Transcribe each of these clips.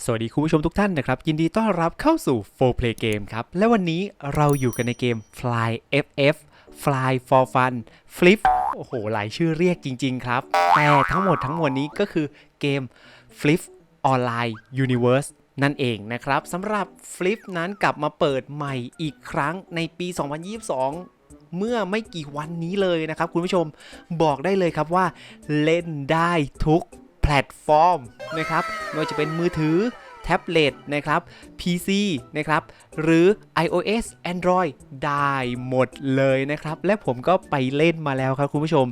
สวัสดีคุณผู้ชมทุกท่านนะครับ ยินดีต้อนรับเข้าสู่ 4 Play Game ครับ และวันนี้เราอยู่กันในเกม Fly FF Fly for Fun Flip โอ้โห หลายชื่อเรียกจริง ๆ ครับ แต่ทั้งหมดทั้งมวลนี้ก็คือเกม Flip Online Universe นั่นเองนะครับสำหรับ Flip นั้นกลับมาเปิดใหม่อีกครั้งในปี 2022เมื่อไม่กี่วันนี้เลยนะครับ คุณผู้ชมบอกได้เลยครับว่าเล่นได้ทุก แพลตฟอร์มนะครับไม่ว่าจะเป็นมือถือแท็บเล็ตนะครับ PC นะครับหรือ iOS Android ได้หมดเลยนะครับ และผมก็ไปเล่นมาแล้วครับคุณผู้ชม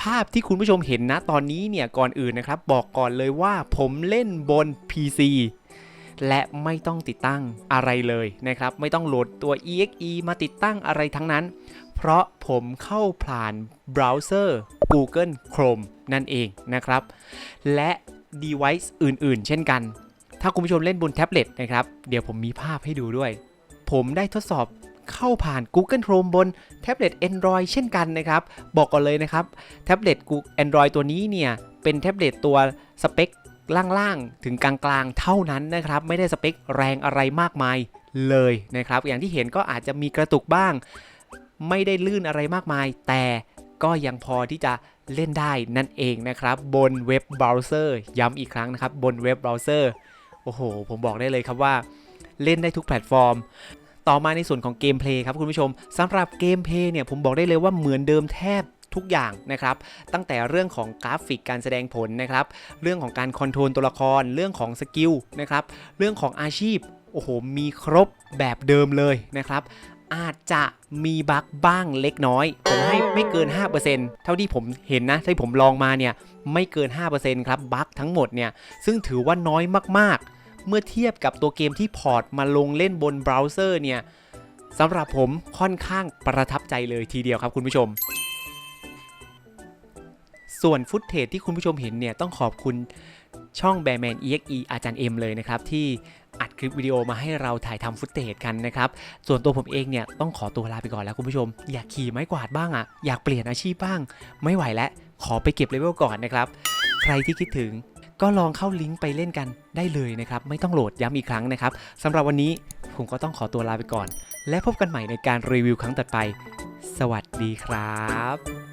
ภาพที่คุณผู้ชมเห็นนะตอนนี้เนี่ยก่อนอื่นนะครับ บอกก่อนเลยว่าผมเล่นบน PC และไม่ต้องติดตั้งอะไรเลยนะครับ ไม่ต้องโหลดตัว exe มาติดตั้งอะไรทั้งนั้น เพราะผมเข้าผ่านเบราว์เซอร์ Google Chrome นั่นเองนะครับ และ device อื่นๆ เช่นกัน ถ้าคุณผู้ชมเล่นบนแท็บเล็ตนะครับ เดี๋ยวผมมีภาพให้ดูด้วย ผมได้ทดสอบเข้าผ่าน Google Chrome บนแท็บเล็ต Android เช่นกันนะครับ บอกก่อนเลยนะครับ แท็บเล็ต Android ตัวนี้เนี่ย เป็นแท็บเล็ตตัวสเปค ล่างๆ ถึงกลางๆ เท่านั้นนะครับ ไม่ได้สเปคแรงอะไรมากมายเลยนะครับ อย่างที่เห็นก็อาจจะมีกระตุกบ้าง ไม่ได้ลื่นอะไรมากมาย แต่ก็ยังพอที่จะเล่นได้นั่นเองนะครับ บนเว็บเบราว์เซอร์ ย้ำอีกครั้งนะครับ บนเว็บเบราว์เซอร์ โอ้โห ผมบอกได้เลยครับว่า เล่นได้ทุกแพลตฟอร์ม ต่อมาในส่วนของเกมเพลย์ครับคุณผู้ชมสำหรับเกมเพลย์เนี่ยผมบอกได้เลยว่าเหมือนเดิมแทบ ทุกอย่างนะครับ ตั้งแต่เรื่องของกราฟิกการแสดงผลนะครับ เรื่องของการคอนโทรลตัวละคร เรื่องของสกิลนะครับ เรื่องของอาชีพ โอ้โห มีครบแบบเดิมเลยนะครับอาจจะมีบั๊กบ้างเล็กน้อย ผมให้ไม่เกิน 5%เท่าที่ผมเห็นนะที่ผมลองมาเนี่ยไม่เกิน 5%ครับบั๊กทั้งหมดเนี่ยซึ่งถือว่าน้อยมากๆ เมื่อเทียบกับตัวเกมที่พอร์ตมาลงเล่นบนเบราว์เซอร์เนี่ยสำหรับผมค่อนข้างประทับใจเลยทีเดียวครับคุณผู้ชม ส่วนฟุตเทจที่คุณผู้ชมเห็นเนี่ยต้องขอบคุณช่องแบร์แมน EXE อาจารย์เอ็มเลยนะครับ ที่อัดคลิปวิดีโอมาให้เราถ่ายทำฟุตเทจกันนะครับ ส่วนตัวผมเองเนี่ยต้องขอตัวลาไปก่อนแล้วคุณผู้ชม อยากขี่ไม้กวาดบ้างอะ่ะอยากเปลี่ยนอาชีพบ้าง ไม่ไหวแล้วขอไปเก็บเลเวลก่อนนะครับ ใครที่คิดถึงก็ลองเข้าลิงก์ไปเล่นกันได้เลยนะครับ ไม่ต้องโหลดย้ำอีกครั้งนะครับสำหรับวันนี้ผมก็ต้องขอตัวลาไปก่อน และพบกันใหม่ในการรีวิวครั้งต่อไป สวัสดีครับ